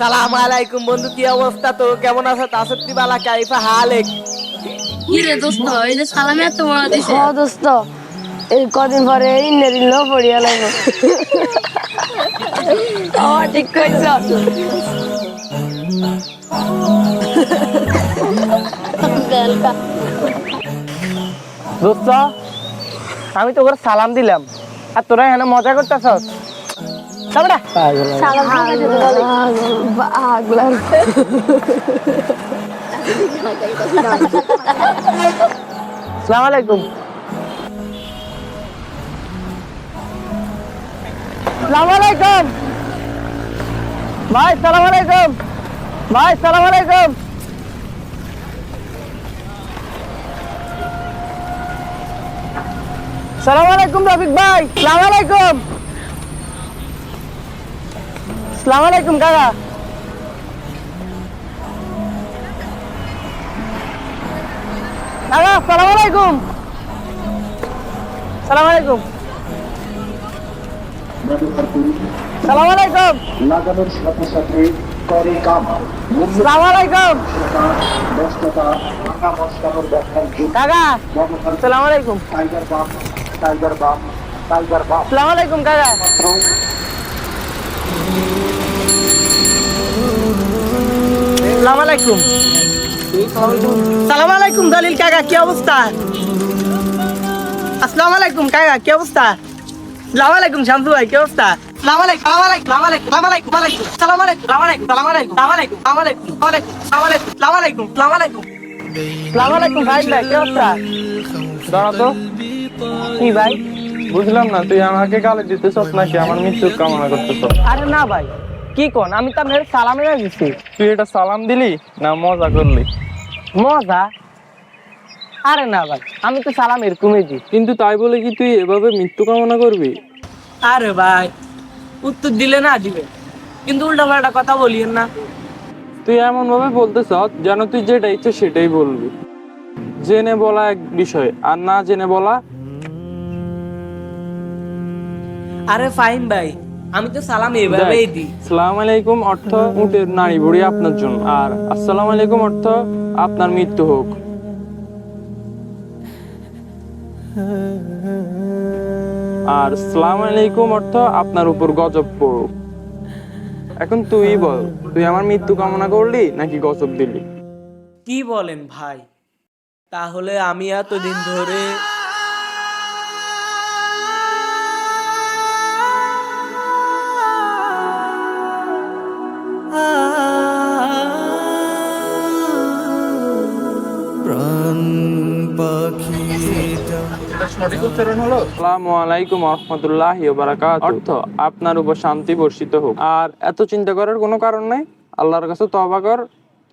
সালাম আলাইকুম বন্ধু কি অবস্থা তো? কেমন আছো? তাসত্তি বালা কাইফা হালেক। কি রে দোস্ত এই যে সালামে এত বড় দিছে। হ দোস্ত এই কদিন পরে ইন্নের ইন্ন পড়িয়া লাগবো। ও ঠিক কইছ? দোস্ত আমি তো ওর সালাম দিলাম। আর তোরা এখানে মজা সালাম আলাইকুম। সালাম আলাইকুম। ভাই সালাম আলাইকুম। ভাই সালাম আলাইকুম। সালাম আলাইকুম রফিক ভাই। সালাম আলাইকুম। সালাম আলাইকুম কাকা। কাকা সালাম আলাইকুম। সালাম আলাইকুম। সালাম আলাইকুম। লাগানোর সাথে সাথে করে কাম সালাম আলাইকুম। কাকা আলাইকুম। টাইগার টাইগার বাম টাইগার বাম সালাম আলাইকুম কাকা সালাম আলাইকুম সালাম আলাইকুম দলিল কাকা কি অবস্থা আসসালামু আলাইকুম কাকা কি অবস্থা সালাম আলাইকুম শামসু ভাই কি অবস্থা সালাম আলাইকুম সালাম আলাইকুম সালাম আলাইকুম সালাম আলাইকুম সালাম আলাইকুম সালাম আলাইকুম সালাম আলাইকুম সালাম আলাইকুম সালাম আলাইকুম সালাম আলাইকুম সালাম আলাইকুম সালাম আলাইকুম সালাম আলাইকুম ভাই ভাই কি অবস্থা দাঁড়া তো কি ভাই? বুঝলাম না তুই আমাকে গালি নাকি? আমার মৃত্যুর কামনা করতেছ আরে না ভাই কি কোন? আমি তো আপনার সালামে না দিছি। তুই এটা সালাম দিলি না মজা করলি? মজা? আরে না ভাই আমি তো সালাম এরকমই দিই। কিন্তু তাই বলে কি তুই এভাবে মৃত্যু কামনা করবি? আরে ভাই উত্তর দিলে না দিবে। কিন্তু উল্টা পাল্টা কথা বলিয়েন না। তুই এমন ভাবে বলতে বলতেছ যেন তুই যেটা ইচ্ছে সেটাই বলবি। জেনে বলা এক বিষয় আর না জেনে বলা আরে ফাইন ভাই আমি তো সালাম এভাবেই দিই। সালাম আলাইকুম অর্থ উটের নারী বুড়ি আপনার জন্য। আর আসসালাম আলাইকুম অর্থ আপনার মৃত্যু হোক। আর সালাম আলাইকুম অর্থ আপনার উপর গজব পড়ুক। এখন তুই বল তুই আমার মৃত্যু কামনা করলি নাকি গজব দিলি? কি বলেন ভাই? তাহলে আমি এতদিন ধরে অর্থ আপনার উপর শান্তি বর্ষিত হোক। আর এত চিন্তা করার কোনো কারণ নাই। আল্লাহর কাছে তবা কর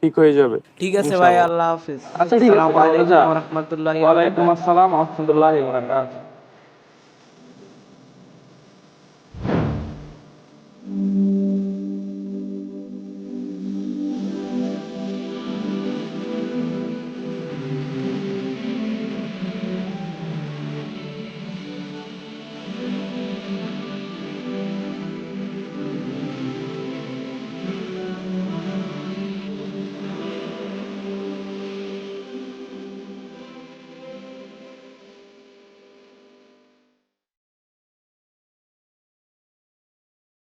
ঠিক হয়ে যাবে। ঠিক আছে ভাই আল্লাহ হাফিজ। আচ্ছা ঠিক আছে আসসালাম রহমতুল্লাহ